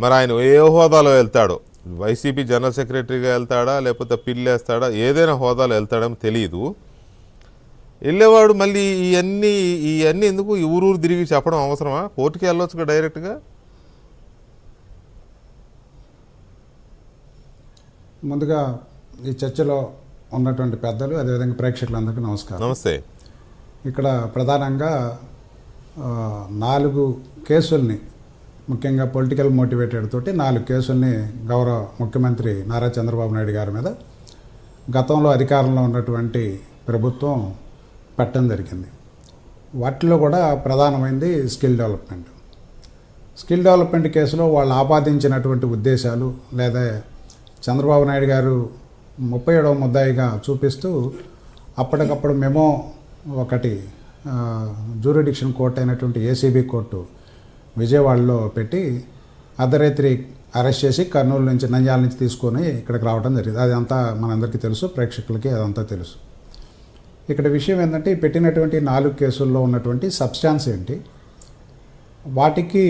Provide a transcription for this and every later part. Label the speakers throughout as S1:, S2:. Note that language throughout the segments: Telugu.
S1: మరి ఆయన ఏ హోదాలో వెళ్తాడో? వైసీపీ జనరల్ సెక్రటరీగా వెళ్తాడా? లేకపోతే పిల్లేస్తాడా? ఏదైనా హోదాలో వెళ్తాడో తెలియదు వెళ్ళేవాడు మళ్ళీ ఇవన్నీ ఇవన్నీ ఎందుకు ఈ ఊరూరు తిరిగి చెప్పడం అవసరమా? కోర్టుకి వెళ్ళొచ్చుగా డైరెక్ట్గా?
S2: ముందుగా ఈ చర్చలో ఉన్నటువంటి పెద్దలు అదేవిధంగా ప్రేక్షకులందరికీ నమస్కారం.
S1: నమస్తే.
S2: ఇక్కడ ప్రధానంగా నాలుగు కేసుల్ని ముఖ్యంగా పొలిటికల్ మోటివేటెడ్ తోటి నాలుగు కేసుల్ని గౌరవ ముఖ్యమంత్రి నారా చంద్రబాబు నాయుడు గారి మీద గతంలో అధికారంలో ఉన్నటువంటి ప్రభుత్వం పెట్టడం జరిగింది. వాటిలో కూడా ప్రధానమైంది స్కిల్ డెవలప్మెంట్. స్కిల్ డెవలప్మెంట్ కేసులో వాళ్ళు ఆపాదించినటువంటి ఉద్దేశాలు లేదా చంద్రబాబు నాయుడు గారు ముప్పై ఏడవ ముద్దాయిగా చూపిస్తూ అప్పటికప్పుడు మెమో ఒకటి జూరిడిక్షన్ కోర్టు అయినటువంటి ఏసీబీ కోర్టు విజయవాడలో పెట్టి అర్ధరాత్రి అరెస్ట్ చేసి కర్నూలు నుంచి నంద్యాల నుంచి తీసుకొని ఇక్కడికి రావడం జరిగింది. అదంతా మనందరికీ తెలుసు ప్రేక్షకులకి అదంతా తెలుసు. ఇక్కడ విషయం ఏంటంటే పెట్టినటువంటి నాలుగు కేసుల్లో ఉన్నటువంటి సబ్స్టాన్స్ ఏంటి? వాటికి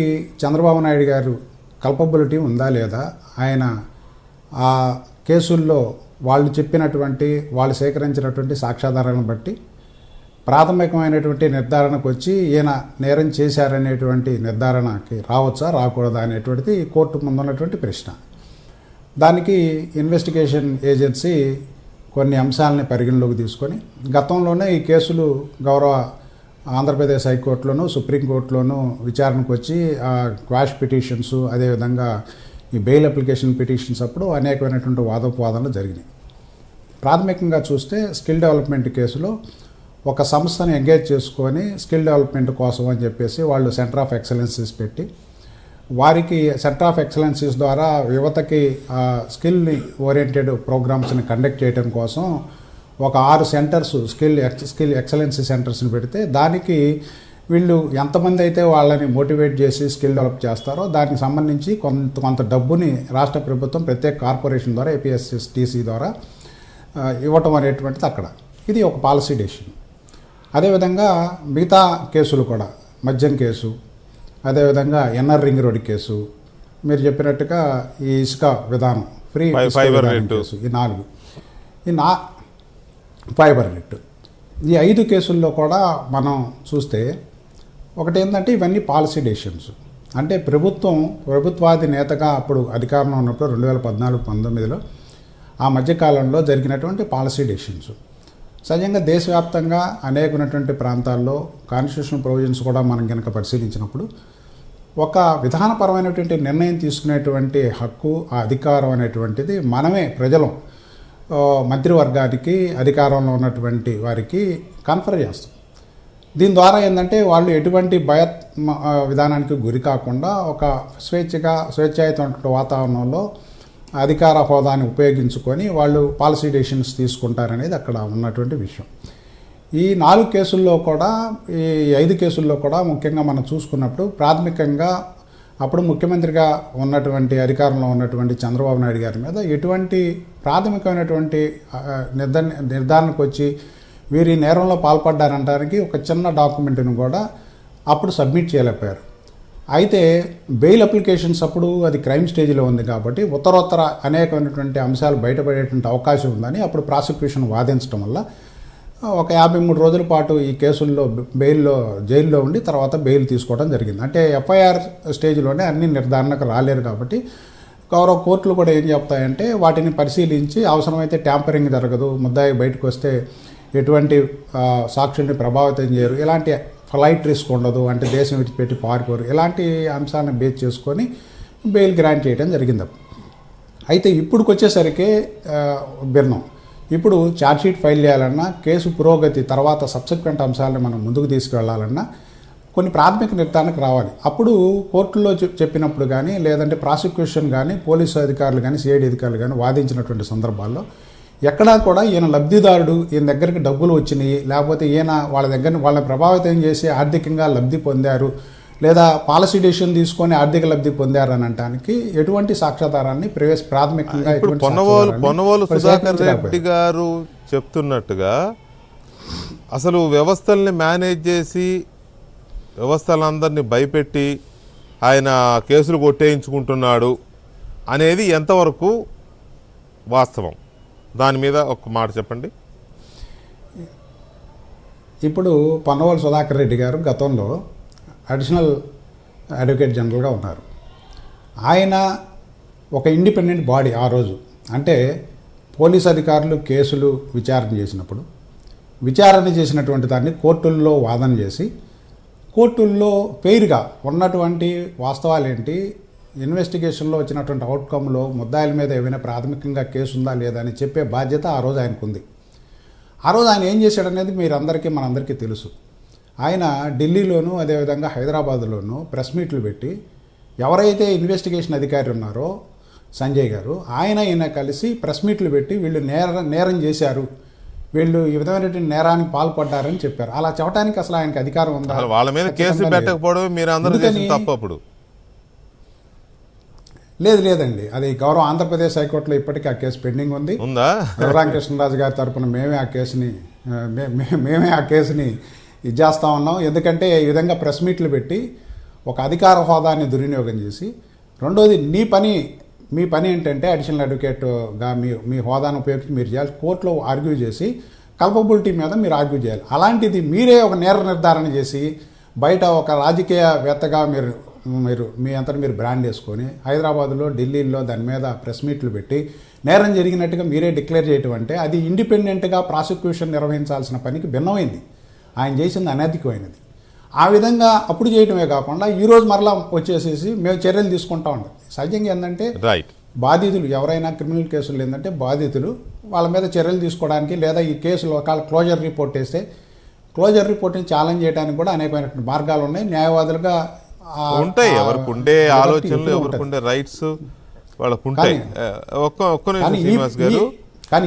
S2: చంద్రబాబు నాయుడు గారు కల్పబిలిటీ ఉందా లేదా? ఆయన ఆ కేసుల్లో వాళ్ళు చెప్పినటువంటి వాళ్ళు సేకరించినటువంటి సాక్ష్యాధారాలను బట్టి ప్రాథమికమైనటువంటి నిర్ధారణకు వచ్చి ఈయన నేరం చేశారనేటువంటి నిర్ధారణకి రావచ్చా రాకూడదా అనేటువంటిది కోర్టు ముందున్నటువంటి ప్రశ్న. దానికి ఇన్వెస్టిగేషన్ ఏజెన్సీ కొన్ని అంశాలని పరిగణలోకి తీసుకొని గతంలోనే ఈ కేసులు గౌరవ ఆంధ్రప్రదేశ్ హైకోర్టులోను సుప్రీంకోర్టులోను విచారణకు వచ్చి ఆ క్వాష్ పిటిషన్స్ అదేవిధంగా ఈ బెయిల్ అప్లికేషన్ పిటిషన్స్ అప్పుడు అనేకమైనటువంటి వాదోపవాదనలు జరిగినాయి. ప్రాథమికంగా చూస్తే స్కిల్ డెవలప్మెంట్ కేసులో ఒక సంస్థను ఎంగేజ్ చేసుకొని స్కిల్ డెవలప్మెంట్ కోసం అని చెప్పేసి వాళ్ళు సెంటర్ ఆఫ్ ఎక్సలెన్సీస్ పెట్టి వారికి సెంటర్ ఆఫ్ ఎక్సలెన్సీస్ ద్వారా యువతకి స్కిల్ని ఓరియంటెడ్ ప్రోగ్రామ్స్ని కండక్ట్ చేయడం కోసం ఒక ఆరు centres skill ex skill excellency సెంటర్స్ని పెడితే దానికి వీళ్ళు ఎంతమంది అయితే వాళ్ళని మోటివేట్ చేసి స్కిల్ డెవలప్ చేస్తారో దానికి సంబంధించి కొంత కొంత డబ్బుని రాష్ట్ర ప్రభుత్వం ప్రత్యేక కార్పొరేషన్ ద్వారా ఏపీఎస్ఎస్టీసీ ద్వారా ఇవ్వటం అనేటువంటిది అక్కడ. ఇది ఒక పాలసీ డెసిషన్. అదేవిధంగా మిగతా కేసులు కూడా మద్యం కేసు అదేవిధంగా ఎన్ఆర్ రింగ్ రోడ్ కేసు మీరు చెప్పినట్టుగా ఈ ఇసుక విధానం ఫ్రీ
S1: ఫైబర్.
S2: కేసు ఈ నాలుగు. ఈ నా ఫైబర్ నెట్ ఈ ఐదు కేసుల్లో కూడా మనం చూస్తే ఒకటి ఏంటంటే ఇవన్నీ పాలసీ డెసిషన్స్. అంటే ప్రభుత్వం ప్రభుత్వాది నేతగా అప్పుడు అధికారంలో ఉన్నప్పుడు రెండు వేల పద్నాలుగు పంతొమ్మిదిలో ఆ మధ్యకాలంలో జరిగినటువంటి పాలసీ డెసిషన్స్. సహజంగా దేశవ్యాప్తంగా అనేకమైనటువంటి ప్రాంతాల్లో కాన్స్టిట్యూషన్ ప్రొవిజన్స్ కూడా మనం కనుక పరిశీలించినప్పుడు ఒక విధానపరమైనటువంటి నిర్ణయం తీసుకునేటువంటి హక్కు ఆ అధికారం అనేటువంటిది మనమే ప్రజలం మంత్రివర్గానికి అధికారంలో ఉన్నటువంటి వారికి కన్ఫర్ చేస్తాం. దీని ద్వారా ఏంటంటే వాళ్ళు ఎటువంటి భయ విధానానికి గురి కాకుండా ఒక స్వేచ్ఛగా స్వేచ్ఛాయుతమైన వాతావరణంలో అధికార హోదాని ఉపయోగించుకొని వాళ్ళు పాలసీ డెసిషన్స్ తీసుకుంటారనేది అక్కడ ఉన్నటువంటి విషయం. ఈ నాలుగు కేసుల్లో కూడా ఈ ఐదు కేసుల్లో కూడా ముఖ్యంగా మనం చూసుకున్నప్పుడు ప్రాథమికంగా అప్పుడు ముఖ్యమంత్రిగా ఉన్నటువంటి అధికారంలో ఉన్నటువంటి చంద్రబాబు నాయుడు గారి మీద ఎటువంటి ప్రాథమికమైనటువంటి నిర్ధారణ నిర్ధారణకు వచ్చి వీరి నేరంలో పాల్పడ్డారంటానికి ఒక చిన్న డాక్యుమెంట్ను కూడా అప్పుడు సబ్మిట్ చేయలేకపోయారు. అయితే బెయిల్ అప్లికేషన్స్ అప్పుడు అది క్రైమ్ స్టేజ్లో ఉంది కాబట్టి ఉత్తరోత్తర అనేకమైనటువంటి అంశాలు బయటపడేటువంటి అవకాశం ఉందని అప్పుడు ప్రాసిక్యూషన్ వాదించడం వల్ల ఒక యాభై మూడు రోజుల పాటు ఈ కేసుల్లో బెయిల్లో జైల్లో ఉండి తర్వాత బెయిల్ తీసుకోవడం జరిగింది. అంటే ఎఫ్ఐఆర్ స్టేజ్లోనే అన్ని నిర్ధారణకు రాలేరు కాబట్టి గౌరవ కోర్టులు కూడా ఏం చెప్తాయంటే వాటిని పరిశీలించి అవసరమైతే ట్యాంపరింగ్ జరగదు ముద్దాయి బయటకు వస్తే ఎటువంటి సాక్షుల్ని ప్రభావితం చేయరు. ఇలాంటి ఫ్లైట్ రిస్క్ ఉండదు అంటే దేశం విడిచిపెట్టి పారిపోరు. ఇలాంటి అంశాలను బేస్ చేసుకొని బెయిల్ గ్రాంట్ చేయడం జరిగింది. అయితే ఇప్పుడుకి వచ్చేసరికి భిన్నం ఇప్పుడు ఛార్జ్షీట్ ఫైల్ చేయాలన్నా కేసు పురోగతి తర్వాత సబ్సిక్వెంట్ అంశాలను మనం ముందుకు తీసుకువెళ్ళాలన్నా కొన్ని ప్రాథమిక నిర్ధారణకు రావాలి. అప్పుడు కోర్టులో చెప్- చెప్పినప్పుడు కానీ లేదంటే ప్రాసిక్యూషన్ కానీ పోలీసు అధికారులు కానీ సిఐడి అధికారులు కానీ వాదించినటువంటి సందర్భాల్లో ఎక్కడా కూడా ఈయన లబ్ధిదారుడు ఈయన దగ్గరికి డబ్బులు వచ్చినాయి లేకపోతే ఈయన వాళ్ళ దగ్గర వాళ్ళని ప్రభావితం చేసి ఆర్థికంగా లబ్ధి పొందారు లేదా పాలసీ డెసిషన్ తీసుకొని ఆర్థిక లబ్ధి పొందారు అని అనడానికి ఎటువంటి సాక్ష్యాధారాన్ని ప్రవేశ ప్రాథమికంగా
S1: పొన్నవోలు పొన్నవోలు సుధాకర్. రెడ్డి గారు చెప్తున్నట్టుగా అసలు వ్యవస్థల్ని మేనేజ్ చేసి వ్యవస్థలందరినీ భయపెట్టి ఆయన కేసులు కొట్టేయించుకుంటున్నాడు అనేది ఎంతవరకు వాస్తవం దాని మీద ఒక మాట చెప్పండి.
S2: ఇప్పుడు పన్నవోలు సుధాకర్ రెడ్డి గారు గతంలో అడిషనల్ అడ్వకేట్ జనరల్గా ఉన్నారు. ఆయన ఒక ఇండిపెండెంట్ బాడీ ఆ రోజు. అంటే పోలీస్ అధికారులు కేసులు విచారణ చేసినప్పుడు విచారణ చేసినటువంటి దాన్ని కోర్టుల్లో వాదన చేసి కోర్టుల్లో పేరుగా ఉన్నటువంటి వాస్తవాలు ఏంటి ఇన్వెస్టిగేషన్లో వచ్చినటువంటి అవుట్కమ్లో ముద్దాయిల మీద ఏమైనా ప్రాథమికంగా కేసు ఉందా లేదా అని చెప్పే బాధ్యత ఆ రోజు ఆయనకు ఉంది ఆ రోజు ఆయన ఏం చేశాడనేది మీరు అందరికీ మనందరికీ తెలుసు. ఆయన ఢిల్లీలోను అదేవిధంగా హైదరాబాద్లోను ప్రెస్ మీట్లు పెట్టి ఎవరైతే ఇన్వెస్టిగేషన్ అధికారి ఉన్నారో సంజయ్ గారు ఆయన ఈయన కలిసి ప్రెస్ మీట్లు పెట్టి వీళ్ళు నేర నేరం చేశారు. వీళ్ళు ఈ విధమైనటువంటి నేరానికి పాల్పడ్డారని చెప్పారు. అలా చెప్పడానికి అసలు ఆయనకి అధికారం ఉందా?
S1: వాళ్ళ మీద
S2: లేదు.
S1: పెట్టకపోవడమే మీరు అందరూ చేసిన
S2: ఎందుకని?
S1: తప్పు అప్పుడు.
S2: లేదు లేదండి. అది గౌరవ ఆంధ్రప్రదేశ్ హైకోర్టులో ఇప్పటికీ ఆ కేసు పెండింగ్ ఉంది.
S1: ఉందా?
S2: రఘురామకృష్ణరాజు గారి తరపున మేమే ఆ కేసుని మేమే ఆ కేసుని ఇది చేస్తా ఉన్నాం. ఎందుకంటే ఈ విధంగా ప్రెస్ మీట్లు పెట్టి ఒక అధికార హోదాని దుర్వినియోగం చేసి రెండోది నీ పని మీ పని ఏంటంటే అడిషనల్ అడ్వకేట్గా మీ మీ హోదాను ఉపయోగించి మీరు చేయాలి. కోర్టులో ఆర్గ్యూ చేసి కల్పబిలిటీ మీద మీరు ఆర్గ్యూ చేయాలి. అలాంటిది మీరే ఒక నేర నిర్ధారణ చేసి బయట ఒక రాజకీయవేత్తగా మీరు మీరు మీ అంతటి మీరు బ్రాండ్ వేసుకొని హైదరాబాద్లో ఢిల్లీలో దాని మీద ప్రెస్ మీట్లు పెట్టి నేరం జరిగినట్టుగా మీరే డిక్లేర్ చేయటం అంటే అది ఇండిపెండెంట్గా ప్రాసిక్యూషన్ నిర్వహించాల్సిన పనికి భిన్నమైంది. ఆయన చేసింది అనైతికమైనది ఆ విధంగా అప్పుడు చేయటమే కాకుండా ఈరోజు మరలా వచ్చేసేసి మేము చర్యలు తీసుకుంటా ఉంటాం సహజంగా ఏంటంటే
S1: రైట్
S2: బాధితులు ఎవరైనా క్రిమినల్ కేసులు ఏంటంటే బాధితులు వాళ్ళ మీద చర్యలు తీసుకోవడానికి లేదా ఈ కేసులో ఒకవేళ క్లోజర్ రిపోర్ట్ వేస్తే క్లోజర్ రిపోర్ట్ని ఛాలెంజ్ చేయడానికి కూడా అనేకమైనటువంటి మార్గాలు ఉన్నాయి. న్యాయవాదులుగా
S1: ఉంటాయి. ఎవరికి ఉండే ఆలోచనలు ఎవరికి. ఉండే రైట్స్ వాళ్ళకు ఉంటాయి ఒక్క ఒక్క శ్రీనివాస్ గారు.
S2: కానీ